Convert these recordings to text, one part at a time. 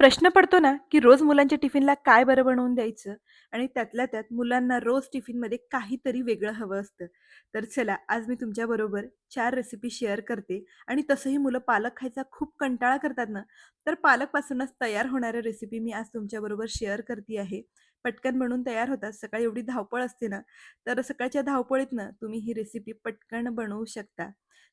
प्रश्न पडतो ना, की रोज मुलांच्या टिफिनला काय बरं बनवून द्यायचं? आणि त्यातल्या त्यात मुलांना रोज टिफिनमध्ये काहीतरी वेगळं हवं असतं. तर चला, आज मी तुमच्याबरोबर चार रेसिपी शेअर करते आणि तसंही मुलं पालक खायचा खूप कंटाळा करतात ना, तर पालकपासूनच तयार होणाऱ्या रेसिपी मी आज तुमच्याबरोबर शेअर करते आहे. पटकन बनवून तयार होतात. सकाळी एवढी धावपळ असते ना, तर सकाळच्या धावपळीतनं तुम्ही ही रेसिपी पटकन बनवू शकता.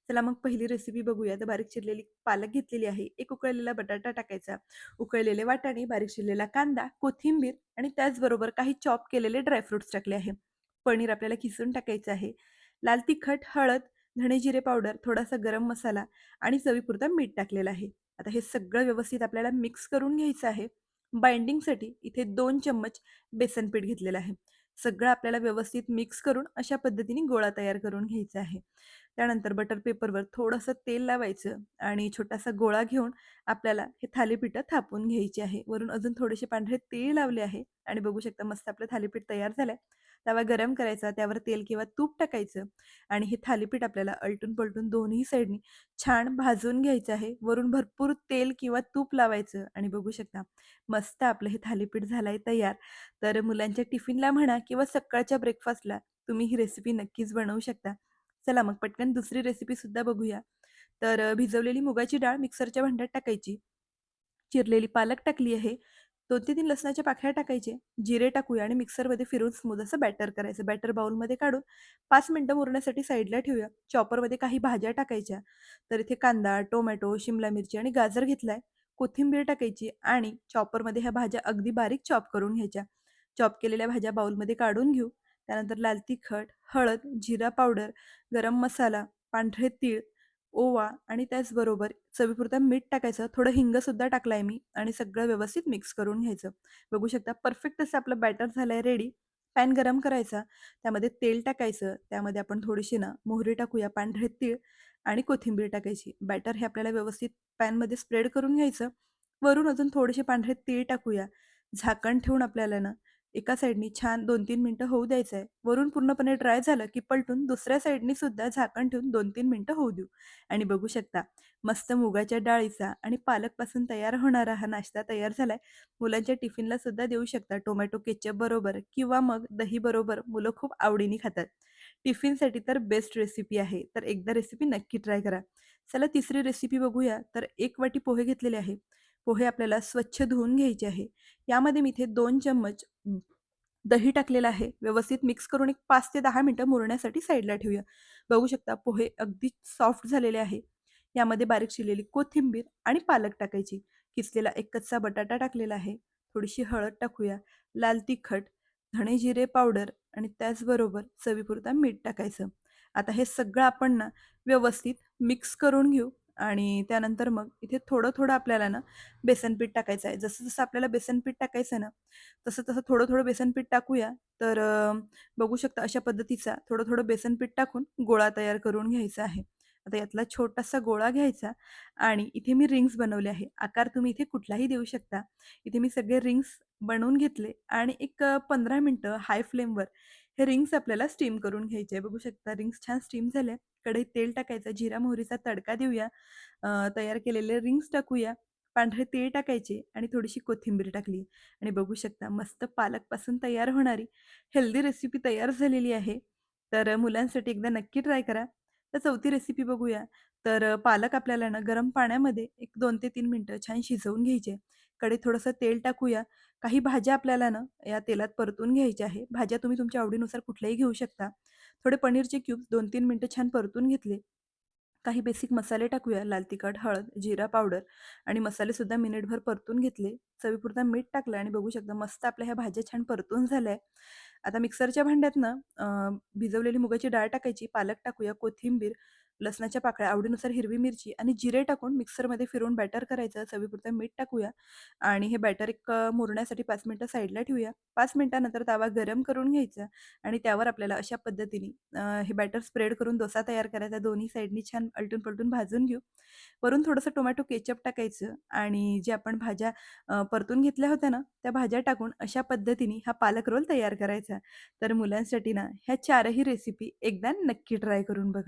चला मग पहिली रेसिपी बघूया. तर बारीक चिरलेली पालक घेतलेली आहे. एक उकळलेला बटाटा टाकायचा. उकळलेले वाटाणे, बारीक चिरलेला कांदा, कोथिंबीर आणि त्याचबरोबर काही चॉप केलेले ड्रायफ्रुट्स टाकले आहे. पनीर आपल्याला किसून टाकायचं आहे. लाल तिखट, हळद, धणे जिरे पावडर, थोडासा गरम मसाला आणि चवीपुरता मीठ टाकलेलं आहे. आता हे सगळं व्यवस्थित आपल्याला मिक्स करून घ्यायचं आहे. बाइंडिंगसाठी इथे दोन चम्मच बेसन पीठ घेतलेलं आहे. सगळं आपल्याला व्यवस्थित मिक्स करून अशा पद्धतीने गोळा तयार करून घ्यायचा आहे. त्यानंतर बटर पेपरवर थोडंसं तेल लावायचं आणि छोटासा गोळा घेऊन आपल्याला हे थालीपीठं थापून घ्यायची आहे. वरून अजून थोडेसे पांढरे तेल लावले आहे आणि बघू शकता मस्त आपलं थालीपीठ तयार झालंय. तवा गरम करायचा, त्यावर तेल किंवा तूप टाकायचं आणि हे थालीपीठ आपल्याला अलटून-पलटून दोन्ही साईडनी छान भाजून घ्यायचं आहे. वरून भरपूर तेल किंवा तूप लावायचं आणि बघू शकता मस्त आपलं हे थालीपीठ झालंय तयार. तर मुलांच्या टिफिनला म्हणा किंवा सकाळच्या ब्रेकफास्टला तुम्ही ही रेसिपी नक्कीच बनवू शकता. चला मग पटकन दुसरी रेसिपीसुद्धा बघूया. तर भिजवलेली मुगाची डाळ मिक्सरच्या भांड्यात टाकायची. चिरलेली पालक टाकली आहे. दोन ते तीन लसणाच्या पाकळ्या टाकायचे. जिरे टाकूया आणि मिक्सरमध्ये फिरून स्मूद असं बॅटर करायचं. बॅटर बाउलमध्ये काढून पाच मिनटं मुरण्यासाठी साईडला ठेवूया. चॉपरमध्ये काही भाज्या टाकायच्या. तर इथे कांदा, टोमॅटो, शिमला मिरची आणि गाजर घेतलाय. कोथिंबीर टाकायची आणि चॉपरमध्ये ह्या भाज्या अगदी बारीक चॉप करून घ्यायच्या. चॉप केलेल्या भाज्या बाउलमध्ये काढून घेऊ. त्यानंतर लाल तिखट, हळद, जिरा पावडर, गरम मसाला, पांढरे तीळ, ओवा आणि त्याचबरोबर चवीपुरता मीठ टाकायचं. थोडं हिंगसुद्धा टाकलाय मी आणि सगळं व्यवस्थित मिक्स करून घ्यायचं. बघू शकता परफेक्ट असं आपलं बॅटर झालंय रेडी. पॅन गरम करायचा. त्यामध्ये तेल टाकायचं. त्यामध्ये आपण थोडीशी ना मोहरी टाकूया, पांढरे तीळ आणि कोथिंबीर टाकायची. बॅटर हे आपल्याला व्यवस्थित पॅनमध्ये स्प्रेड करून घ्यायचं. वरून अजून थोडेसे पांढरे तीळ टाकूया. झाकण ठेवून आपल्याला ना एका साईडनी छान दोन तीन मिनटं होऊ द्यायचं आहे. वरून पूर्णपणे ड्राय झालं, की पलटून दुसऱ्या साईडनी सुद्धा झाकण ठेवून दोन तीन मिनटं होऊ देऊ. आणि बघू शकता मस्त मुगाच्या डाळीचा आणि पालकपासून तयार होणारा हा नाश्ता तयार झालाय. मुलांच्या टिफिनला सुद्धा देऊ शकता. टोमॅटो केचप बरोबर किंवा मग दही बरोबर मुलं खूप आवडीने खातात. टिफिनसाठी तर बेस्ट रेसिपी आहे. तर एकदा रेसिपी नक्की ट्राय करा. चला तिसरी रेसिपी बघूया. तर एक वाटी पोहे घेतलेले आहे. पोहे आपल्याला स्वच्छ धुवून घ्यायचे आहे. यामध्ये मी इथे दोन चम्मच दही टाकलेलं आहे. व्यवस्थित मिक्स करून एक पाच ते दहा मिनटं मुरण्यासाठी साईडला ठेवूया. बघू शकता पोहे अगदी सॉफ्ट झालेले आहे. यामध्ये बारीक चिरलेली कोथिंबीर आणि पालक टाकायची. किसलेला एक कच्चा बटाटा टाकलेला आहे. थोडीशी हळद टाकूया. लाल तिखट, धणे जिरे पावडर आणि त्याचबरोबर चवीपुरता मीठ टाकायचं. आता हे सगळं आपण ना व्यवस्थित मिक्स करून घेऊ आणि त्यानंतर मग इथे थोडं-थोडं आपल्याला ना बेसन पीठ टाकायचं आहे. जसं-जसं आपल्याला बेसन पीठ टाकायचं ना, तसं-तसं थोडं-थोडं बेसन पीठ टाकूया. तर बघू शकता अशा पद्धतीचा थोडं-थोडं बेसन पीठ टाकून गोळा तयार करून घ्यायचा आहे. आता यातला छोटासा गोळा घ्यायचा आणि इथे मी रिंग्स बनवले आहे. आकार तुम्ही इथे कुठलाही देऊ शकता. इथे मी सगळे रिंग्स बनवून घेतले आणि एक पंधरा मिनटं हाय फ्लेमवर हे रिंग्स आपल्याला स्टीम करून घ्यायचे बघू शकता रिंग्स छान स्टीम झाल्या. कढईत तेल टाकायचं, जिरा मोहरीचा तडका देऊया. तयार केलेले रिंग्स टाकूया. पांढरे तेल टाकायचे आणि थोडीशी कोथिंबीर टाकली आणि बघू शकता मस्त पालकपासून तयार होणारी हेल्दी रेसिपी तयार झालेली आहे. तर मुलांसाठी एकदा नक्की ट्राय करा. तर चौथी रेसिपी बघूया. तर पालक आपल्याला ना गरम पाण्यामध्ये एक दोन ते तीन मिनटं छान शिजवून घ्यायचे. कडे थोडंसं तेल टाकूया. काही भाज्या आपल्याला ना या तेलात परतून घ्यायच्या आहे. भाज्या तुम्ही तुमच्या आवडीनुसार कुठल्याही घेऊ शकता. थोडे पनीरचे क्यूब्स दोन तीन मिनटं छान परतून घेतले. काही बेसिक मसाले टाकूया. लाल तिखट, हळद, जिरा पावडर आणि मसालेसुद्धा मिनिटभर परतून घेतले. चवीपुरता मीठ टाकलं आणि बघू शकता मस्त आपल्या ह्या भाज्या छान परतून झाल्या आता मिक्सरच्या भांड्यात ना भिजवलेली मुगाची डाळ टाकायची, पालक टाकूया, कोथिंबीर, लसणाच्या पाकळ्या, आवडीनुसार हिरवी मिरची आणि जिरे टाकून मिक्सरमध्ये फिरवून बॅटर करायचं. चवीपुरतं मीठ टाकूया आणि हे बॅटर एक मुरण्यासाठी 5 मिनिटं साईडला ठेवूया. पाच मिनटानंतर तवा गरम करून घ्यायचा आणि त्यावर आपल्याला अशा पद्धतीने हे बॅटर स्प्रेड करून डोसा तयार करायचा. दोन्ही साईडनी छान अलटून-पलटून भाजून घेऊ. वरून थोडंसं टोमॅटो केचप टाकायचं आणि जे आपण भाज्या परतून घेतल्या होत्या ना, त्या भाज्या टाकून अशा पद्धतीने हा पालक रोल तयार करायचा. तर मुलांसाठी ना ह्या चारही रेसिपी एकदा नक्की ट्राय करून बघा.